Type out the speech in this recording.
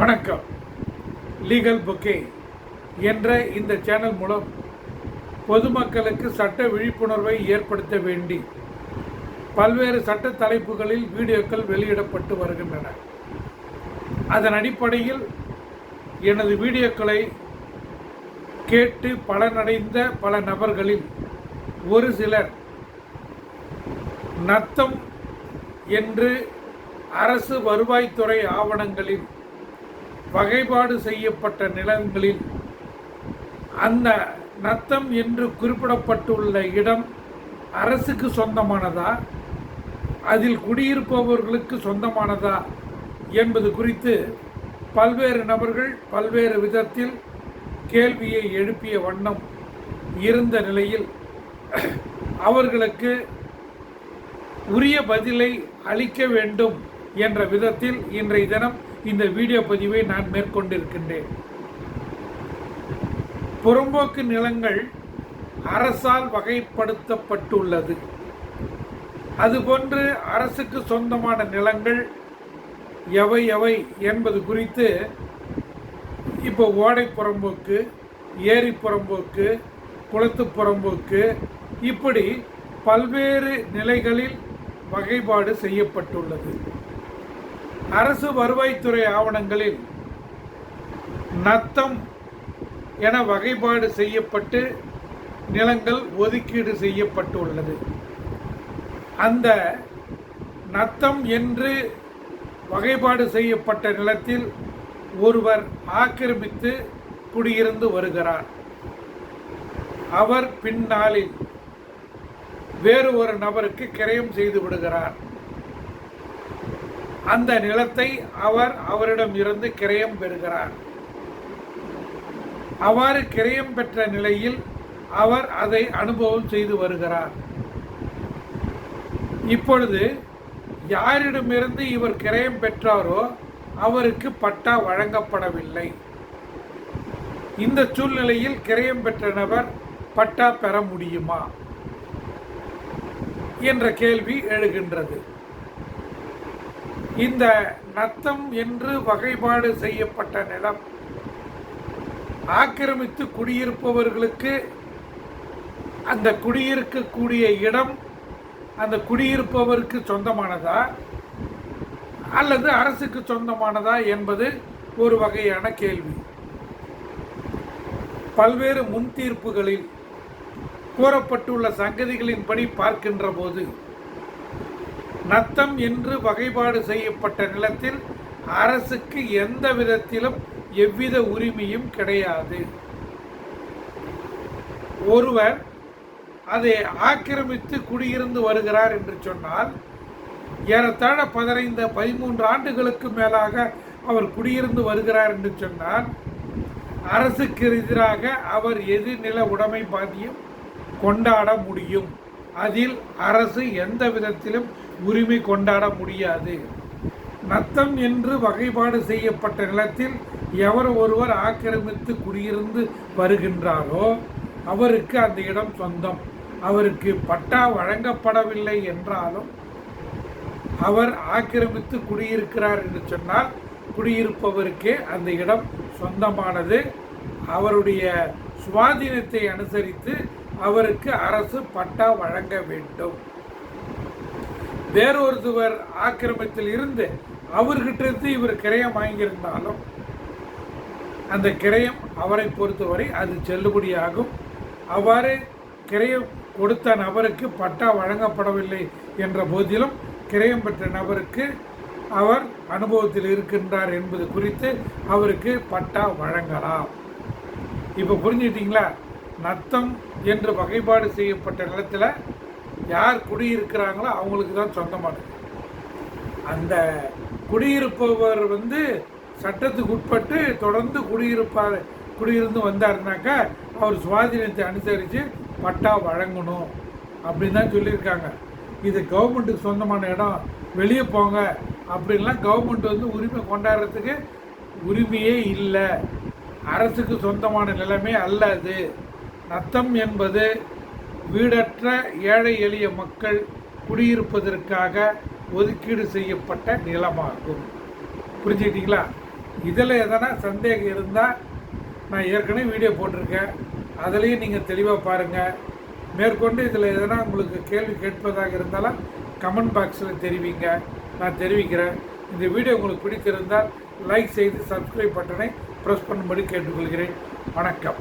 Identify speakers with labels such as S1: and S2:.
S1: வணக்கம். லீகல் புக்கே என்ற இந்த சேனல் மூலம் பொதுமக்களுக்கு சட்ட விழிப்புணர்வை ஏற்படுத்த வேண்டி பல்வேறு சட்ட தலைப்புகளில் வீடியோக்கள் வெளியிடப்பட்டு வருகின்றன. அதன் அடிப்படையில் எனது வீடியோக்களை கேட்டு பலனடைந்த பல நபர்களில் ஒரு சிலர் நத்தம் என்று அரசு வருவாய்த்துறை ஆவணங்களில் வகைப்பாடு செய்யப்பட்ட நிலங்களில் அந்த நத்தம் என்று குறிப்பிடப்பட்டுள்ள இடம் அரசுக்கு சொந்தமானதா? அதில் குடியிருப்பவர்களுக்கு சொந்தமானதா? என்பது குறித்து பல்வேறு நபர்கள் பல்வேறு விதத்தில் கேள்வியை எழுப்பிய வண்ணம் இருந்த நிலையில் அவர்களுக்கு உரிய பதிலை அளிக்க வேண்டும் என்ற விதத்தில் இன்றைய தினம் இந்த வீடியோ பதிவை நான் மேற்கொண்டிருக்கின்றேன். புறம்போக்கு நிலங்கள் அரசால் வகைப்படுத்தப்பட்டுள்ளது. அதுபோன்று அரசுக்கு சொந்தமான நிலங்கள் எவை எவை என்பது குறித்து இப்போ ஓடை புறம்போக்கு ஏரி புறம்போக்கு குளத்து புறம்போக்கு இப்படி பல்வேறு நிலைகளில் வகைப்பாடு செய்யப்பட்டுள்ளது. அரசு வருவாய்த்துறை ஆவணங்களில் நத்தம் என வகைப்பாடு செய்யப்பட்டு நிலங்கள் ஒதுக்கீடு செய்யப்பட்டுள்ளது. அந்த நத்தம் என்று வகைப்பாடு செய்யப்பட்ட நிலத்தில் ஒருவர் ஆக்கிரமித்து குடியிருந்து வருகிறார். அவர் பின்னாளில் வேறு ஒரு நபருக்கு கிரயம் செய்து விடுகிறார். அந்த நிலத்தை அவர் அவரிடம் இருந்து கிரயம் பெறுகிறார். அவ்வாறு கிரயம் பெற்ற நிலையில் அவர் அதை அனுபவம் செய்து வருகிறார். இப்பொழுது யாரிடமிருந்து இவர் கிரயம் பெற்றாரோ அவருக்கு பட்டா வழங்கப்படவில்லை. இந்த சூழ்நிலையில் கிரயம் பெற்ற நபர் பட்டா பெற முடியுமா? என்ற கேள்வி எழுகின்றது. இந்த நத்தம் என்று வகைப்பாடு செய்யப்பட்ட நிலம் ஆக்கிரமித்து குடியிருப்பவர்களுக்கு அந்த குடியிருக்கக்கூடிய இடம் அந்த குடியிருப்பவருக்கு சொந்தமானதா? அல்லது அரசுக்கு சொந்தமானதா என்பது ஒரு வகையான கேள்வி. பல்வேறு முன் தீர்ப்புகளில் கூறப்பட்டுள்ள சங்கதிகளின்படி பார்க்கின்ற போது நத்தம் என்று வகைப்பாடு செய்யப்பட்ட நிலத்தில் அரசுக்கு எந்த விதத்திலும் எவ்வித உரிமையும் கிடையாது. ஒருவர் அதை ஆக்கிரமித்து குடியிருந்து வருகிறார் என்று சொன்னால் ஏறத்தாழ பதினைந்து பதிமூன்று ஆண்டுகளுக்கு மேலாக அவர் குடியிருந்து வருகிறார் என்று சொன்னால் அரசுக்கு எதிராக அவர் எதிர்நில நில உடைமை பாதியம் கொண்டாட முடியும். அதில் அரசு எந்த விதத்திலும் உரிமை கொண்டாட முடியாது. நத்தம் என்று வகைப்பாடு செய்யப்பட்ட நிலத்தில் எவர் ஒருவர் ஆக்கிரமித்து குடியிருந்து வருகின்றாரோ அவருக்கு அந்த இடம் சொந்தம். அவருக்கு பட்டா வழங்கப்படவில்லை என்றாலும் அவர் ஆக்கிரமித்து குடியிருக்கிறார் என்று சொன்னால் குடியிருப்பவருக்கே அந்த இடம் சொந்தமானது. அவருடைய சுவாதீனத்தை அனுசரித்து அவருக்கு அரசு பட்டா வழங்க வேண்டும். வேறொருவர் ஆக்கிரமத்தில் இருந்து அவர்கிட்ட இருந்து இவர் கிரயம் வாங்கியிருந்தாலும் அந்த கிரயம் அவரை பொறுத்தவரை அது செல்லுபடியாகும். அவ்வாறு கிரயம் கொடுத்த நபருக்கு பட்டா வழங்கப்படவில்லை என்ற போதிலும் கிரயம் பெற்ற நபருக்கு அவர் அனுபவத்தில் இருக்கின்றார் என்பது குறித்து அவருக்கு பட்டா வழங்கலாம். இப்போ புரிஞ்சுக்கிட்டீங்களா? நத்தம் என்று வகைப்பாடு செய்யப்பட்ட நிலத்தில் யார் குடியிருக்கிறாங்களோ அவங்களுக்கு தான் சொந்தமானது. அந்த குடியிருப்பவர் வந்து சட்டத்துக்கு உட்பட்டு தொடர்ந்து குடியிருப்பார் குடியிருந்து வந்தாருனாக்கா அவர் சுவாதீனத்தை அனுசரித்து பட்டா வழங்கணும் அப்படின்னு தான் சொல்லியிருக்காங்க. இது கவர்மெண்ட்டுக்கு சொந்தமான இடம் வெளியே போங்க அப்படின்லாம் கவர்மெண்ட் வந்து உரிமை கொண்டாடுறதுக்கு உரிமையே இல்லை. அரசுக்கு சொந்தமான நிலைமை அல்ல அது. நத்தம் என்பது வீடற்ற ஏழை எளிய மக்கள் குடியிருப்பதற்காக ஒதுக்கீடு செய்யப்பட்ட நிலமாகும். புரிஞ்சுக்கிட்டீங்களா? இதில் எதனா சந்தேகம் இருந்தால் நான் ஏற்கனவே வீடியோ போட்டிருக்கேன். அதுலேயும் நீங்கள் தெளிவாக பாருங்கள் மேற்கொண்டு இதில் எதனா உங்களுக்கு கேள்வி கேட்பதாக இருந்தாலும் கமெண்ட் பாக்ஸில் தெரிவிங்க. நான் தெரிவிக்கிறேன். இந்த வீடியோ உங்களுக்கு பிடித்திருந்தால் லைக் செய்து சப்ஸ்கிரைப் பட்டனை ப்ரெஸ் பண்ணும்படி கேட்டுக்கொள்கிறேன். வணக்கம்.